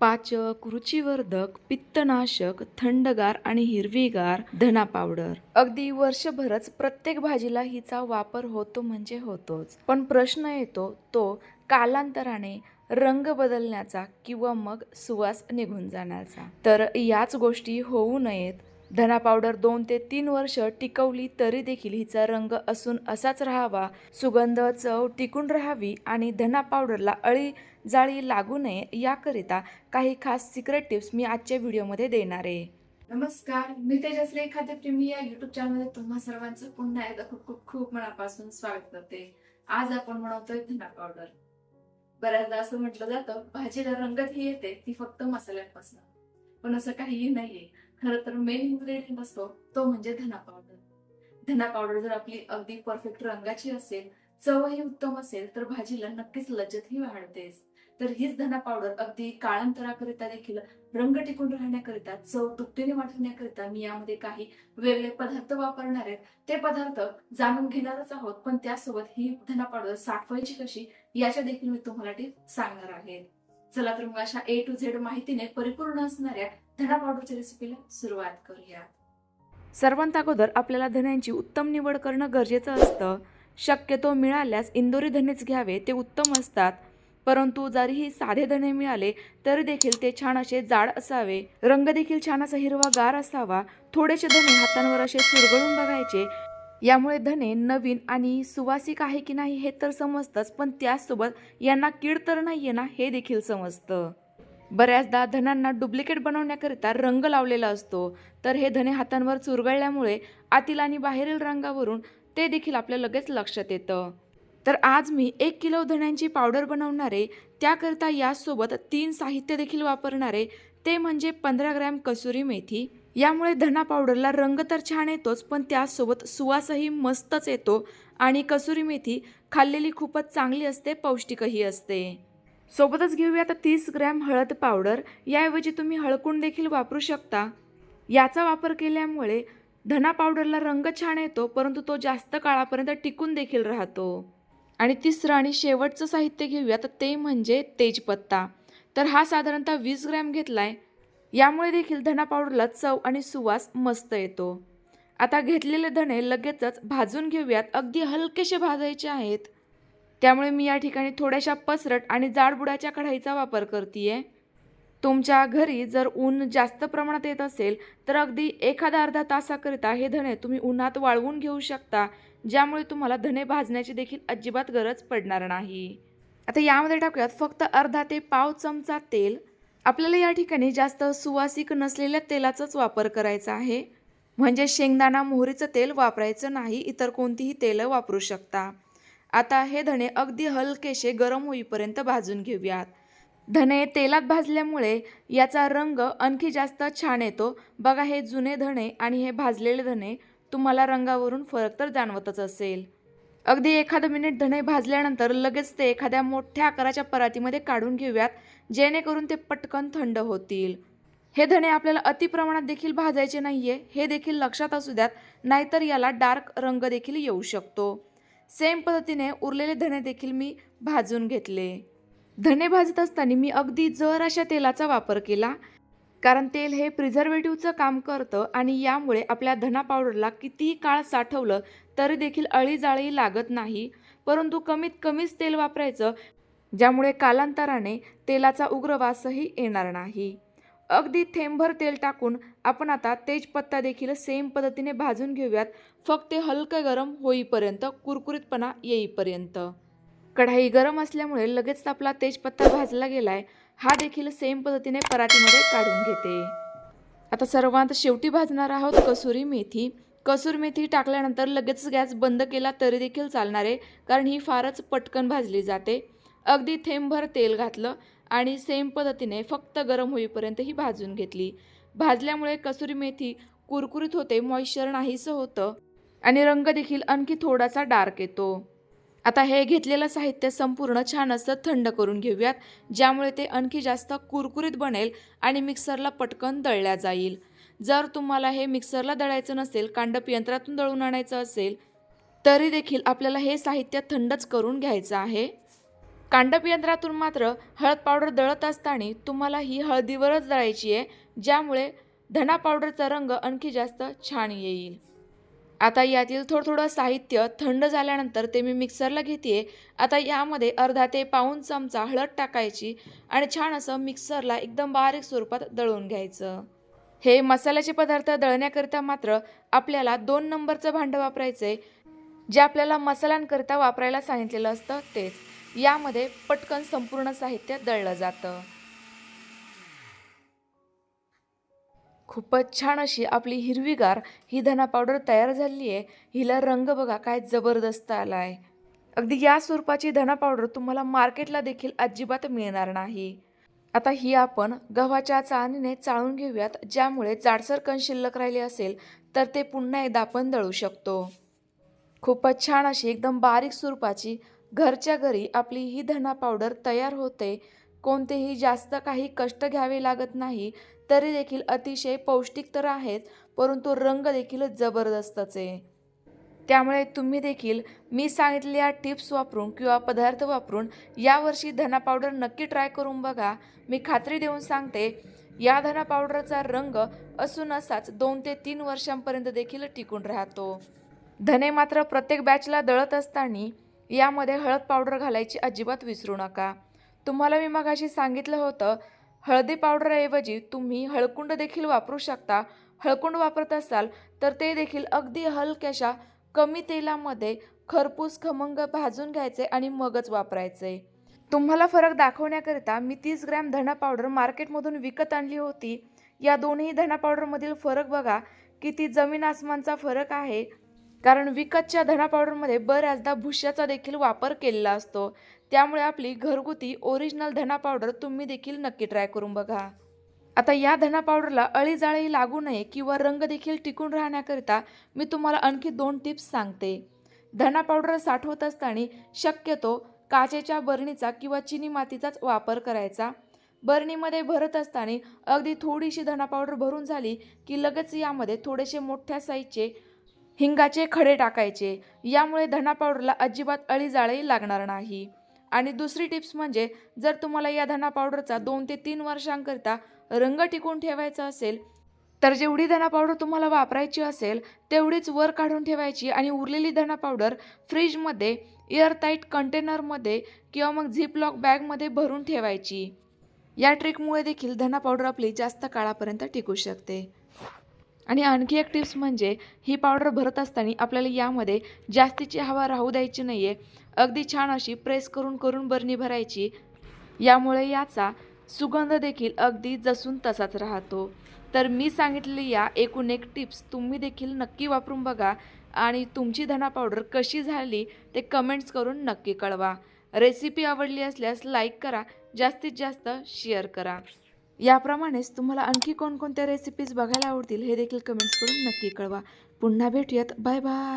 पाचक रुचिवर्धक पित्तनाशक थंडगार आणि हिरवीगार धना पावडर अगदी वर्षभरच प्रत्येक भाजीला हिचा वापर होतो म्हणजे होतोच. पण प्रश्न येतो तो कालांतराने रंग बदलण्याचा किंवा मग सुवास निघून जाण्याचा. तर याच गोष्टी होऊ नयेत. धना पावडर दोन ते तीन वर्ष टिकवली तरी देखील हिचा रंग असून असाच राहावा. सुगंध चव टिकून राहावी आणि धना पावडरला अळी जाळी लागू नये याकरिता काही खास सिक्रेट टिप्स मी आजच्या व्हिडिओमध्ये देणार आहे. नमस्कार मी तेजस्वी खाद्यप्रेमी या युट्यूब चॅनलमध्ये तुम्हा सर्वांचं पुन्हा एकदा खूप खूप खूप मनापासून स्वागत करते. आज आपण बनवतोय धना पावडर बऱ्याचदा असं म्हटलं जातं भाजीला रंगत ही येते ती फक्त मसाल्यांपासून. पण असं काहीही नाहीये. खरं तर मेन इन्ग्रेडियंट असतो तो म्हणजे धना पावडर धना पावडर जर आपली अगदी परफेक्ट रंगाची असेल चवही उत्तम असेल तर भाजीला नक्कीच लज्जतही वाढतेच. तर हीच धना पावडर अगदी काळांतराकरिता देखील रंग टिकून राहण्याकरिता चव दुपटीने वाढवण्याकरिता मी यामध्ये काही वेगळे पदार्थ वापरणार आहेत ते पदार्थ जाणून घेणारच आहोत पण त्यासोबत ही धना पावडर साठवायची कशी याच्या देखील मी तुम्हाला टिप सांगणार आहे. चला तर मग अशा ए टू झेड माहितीने परिपूर्ण असणाऱ्या धना पावडरच्या रेसिपीला सुरुवात करूया सर्वांत अगोदर आपल्याला धन्यांची उत्तम निवड करणं गरजेचं असतं. शक्यतो मिळाल्यास इंदोरी धनेच घ्यावे ते उत्तम असतात. परंतु जरीही साधे धणे मिळाले तरी देखील ते छान असे जाड असावे. रंग देखील छान असा हिरवागार असावा. थोडेसे धणे हातांवर असे चुरगळून बघायचे. यामुळे धने नवीन आणि सुवासिक आहे की नाही हे तर समजतंच पण त्याचसोबत यांना कीड तर नाहीये ना हे देखील समजतं. बऱ्याचदा धनांना डुप्लिकेट बनवण्याकरिता रंग लावलेला असतो. तर हे धने हातांवर चुरगळल्यामुळे आतील आणि बाहेरील रंगावरून ते देखील आपल्या लगेच लक्षात येतं. तर आज मी एक किलो धण्यांची पावडर बनवणारे त्याकरता यासोबत तीन साहित्य देखील वापरणारे ते म्हणजे पंधरा ग्रॅम कसुरी मेथी. यामुळे धना पावडरला रंग तर छान येतोच पण त्यासोबत सुवासही मस्तच येतो आणि कसुरी मेथी खाल्लेली खूपच चांगली असते पौष्टिकही असते. सोबतच घेऊया आता तीस ग्रॅम हळद पावडर. याऐवजी तुम्ही हळकुण देखील वापरू शकता. याचा वापर केल्यामुळे धना पावडरला रंग छान येतो परंतु तो जास्त काळापर्यंत टिकून देखील राहतो. आणि तिसरं आणि शेवटचं साहित्य घेऊया. तर ते म्हणजे तेजपत्ता. तर हा साधारणतः वीस ग्रॅम घेतला आहे यामुळे देखील धना पावडरला चव आणि सुवास मस्त येतो. आता घेतलेले धणे लगेचच भाजून घेऊयात. अगदी हलकेसे भाजायचे आहेत. त्यामुळे मी या ठिकाणी थोड्याशा पसरट आणि जाडबुडाच्या कढाईचा वापर करते तुमच्या घरी जर ऊन जास्त प्रमाणात येत असेल तर अगदी एखादा अर्धा तासाकरिता हे धणे तुम्ही उन्हात वाळवून घेऊ शकता. ज्यामुळे तुम्हाला धणे भाजण्याची देखील अजिबात गरज पडणार नाही. आता यामध्ये टाकूयात फक्त अर्धा ते पाव चमचा तेल. आपल्याला या ठिकाणी जास्त सुवासिक नसलेल्या तेलाचाच वापर करायचा आहे. म्हणजे शेंगदाणा मोहरीचं तेल वापरायचं नाही इतर कोणतीही तेलं वापरू शकता. आता हे धणे अगदी हलकेसे गरम होईपर्यंत भाजून घेऊयात. धणे तेलात भाजल्यामुळे याचा रंग आणखी जास्त छान येतो. बघा हे जुने धणे आणि हे भाजलेले धणे तुम्हाला रंगावरून फरक तर जाणवतच असेल. अगदी एखादं मिनिट धणे भाजल्यानंतर लगेच ते एखाद्या मोठ्या आकाराच्या परातीमध्ये काढून घेऊयात जेणेकरून ते पटकन थंड होतील. हे धणे आपल्याला अतिप्रमाणात देखील भाजायचे नाहीये हे देखील लक्षात असू द्यात नाहीतर याला डार्क रंग देखील येऊ शकतो. सेम पद्धतीने उरलेले धणे देखील मी भाजून घेतले. धणे भाजत असताना मी अगदी जर अशा तेलाचा वापर केला. कारण तेल हे प्रिझर्वेटिव्हचं काम करतं आणि यामुळे आपल्या धना पावडरला कितीही काळ साठवलं तरी देखील अळीजाळी लागत नाही. परंतु कमीत कमीच तेल वापरायचं ज्यामुळे कालांतराने तेलाचा उग्रवासही येणार नाही. अगदी थेंभर तेल टाकून आपण आता तेजपत्ता देखील सेम पद्धतीने भाजून घेऊयात. फक्त ते हलकं गरम होईपर्यंत कुरकुरीतपणा येईपर्यंत. कढाई गरम असल्यामुळे लगेच आपला तेजपत्ता भाजला गेलाय. हा देखील सेम पद्धतीने परातीमध्ये काढून घेते. आता सर्वांत शेवटी भाजणार आहोत कसुरी मेथी. कसुरी मेथी टाकल्यानंतर लगेच गॅस बंद केला तरी देखील चालणार आहे कारण ही फारच पटकन भाजली जाते. अगदी थेंबभर तेल घातलं आणि सेम पद्धतीने फक्त गरम होईपर्यंत ही भाजून घेतली. भाजल्यामुळे कसुरी मेथी कुरकुरीत होते मॉइश्चर नाहीसं होतं आणि रंग देखील आणखी थोडासा डार्क येतो. आता हे घेतलेलं साहित्य संपूर्ण छान असं थंड करून घेऊयात ज्यामुळे ते आणखी जास्त कुरकुरीत बनेल आणि मिक्सरला पटकन दळल्या जाईल. जर तुम्हाला हे मिक्सरला दळायचं नसेल कांडप यंत्रातून दळून आणायचं असेल तरी देखील आपल्याला हे साहित्य थंडच करून घ्यायचं आहे. कांडप यंत्रातून मात्र हळद पावडर दळत असताना तुम्हाला ही हळदीवरच दळायची आहे ज्यामुळे धना पावडरचा रंग आणखी जास्त छान येईल. आता यातील थोडं थोडं साहित्य थंड झाल्यानंतर ते मी मिक्सरला घेते आता यामध्ये अर्धा ते पाऊण चमचा हळद टाकायची आणि छान असं मिक्सरला एकदम बारीक स्वरूपात दळून घ्यायचं. हे मसाल्याचे पदार्थ दळण्याकरिता मात्र आपल्याला दोन नंबरचं भांडं वापरायचं आहे जे आपल्याला मसाल्यांकरिता वापरायला सांगितलेलं असतं तेच. यामध्ये पटकन संपूर्ण साहित्य दळलं जातं. खूपच छान अशी आपली हिरवीगार ही धना पावडर तयार झाली आहे. हिला रंग बघा काय जबरदस्त आला आहे अगदी या स्वरूपाची धना पावडर तुम्हाला मार्केटला देखील अजिबात मिळणार नाही. आता ही आपण गव्हाच्या चाळणीने चाळून घेऊयात ज्यामुळे जाडसर कण शिल्लक राहिली असेल तर ते पुन्हा एकदा आपण दळू शकतो. खूपच छान अशी एकदम बारीक स्वरूपाची घरच्या घरी आपली ही धना पावडर तयार होते. कोणतेही जास्त काही कष्ट घ्यावे लागत नाही तरी देखील अतिशय पौष्टिक तर आहेत परंतु रंग देखील जबरदस्तच. आहे त्यामुळे तुम्ही देखील मी सांगितलेल्या टिप्स वापरून किंवा पदार्थ वापरून यावर्षी धना पावडर नक्की ट्राय करून बघा. मी खात्री देऊन सांगते या धना पावडरचा रंग असून असाच दोन ते तीन वर्षांपर्यंत देखील टिकून राहतो. धने मात्र प्रत्येक बॅचला दळत असताना यामध्ये हळद पावडर घालायची अजिबात विसरू नका. तुम्हाला मी मगाशी सांगितलं होतं हळदी पावडरऐवजी तुम्ही हळकुंड देखील वापरू शकता. हळकुंड वापरत असाल तर ते देखील अगदी हलक्याशा कमी तेलामध्ये खरपूस खमंग भाजून घ्यायचे आणि मगच वापरायचे. तुम्हाला फरक दाखवण्याकरिता मी तीस ग्रॅम धना पावडर मार्केटमधून विकत आणली होती. या दोन्ही धना पावडरमधील फरक बघा किती जमीन आसमानचा फरक आहे. कारण विकतच्या धना पावडरमध्ये बऱ्याचदा भुश्याचा देखील वापर केलेला असतो. त्यामुळे आपली घरगुती ओरिजिनल धना पावडर तुम्ही देखील नक्की ट्राय करून बघा. आता या धना पावडरला अळीजाळी लागू नये किंवा रंग देखील टिकून राहण्याकरिता मी तुम्हाला आणखी दोन टिप्स सांगते. धना पावडर साठवत असताना शक्यतो काचेच्या बरणीचा किंवा चिनी मातीचाच वापर करायचा. बरणीमध्ये भरत असताना अगदी थोडीशी धना पावडर भरून झाली की लगेच यामध्ये थोडेसे मोठ्या साईजचे हिंगाचे खडे टाकायचे. यामुळे धना पावडरला अजिबात अळीजाळी लागणार नाही. आणि दुसरी टिप्स म्हणजे जर तुम्हाला या धना पावडरचा दोन ते तीन वर्षांकरिता रंग टिकून ठेवायचा असेल तर जेवढी धना पावडर तुम्हाला वापरायची असेल तेवढीच वर काढून ठेवायची आणि उरलेली धना पावडर फ्रीजमध्ये एअरटाईट कंटेनरमध्ये किंवा मग झिप लॉक बॅगमध्ये भरून ठेवायची. या ट्रिकमुळे देखील धना पावडर आपली जास्त काळापर्यंत टिकू शकते. आणि आणखी एक टिप्स म्हणजे ही पावडर भरत असताना आपल्याला यामध्ये जास्तीची हवा राहू द्यायची नाही आहे अगदी छान अशी प्रेस करून करून बरणी भरायची. यामुळे याचा सुगंध देखील अगदी जसून तसाच राहतो. तर मी सांगितलेली या एकूण एक टिप्स तुम्ही देखील नक्की वापरून बघा आणि तुमची धना पावडर कशी झाली ते कमेंट्स करून नक्की कळवा. रेसिपी आवडली असल्यास लाईक करा जास्तीत जास्त शेअर करा. याप्रमाणेच तुम्हाला आणखी कोणकोणत्या रेसिपीज बघायला आवडतील हे देखील कमेंट्स करून नक्की कळवा. पुन्हा भेटूयात. Bye bye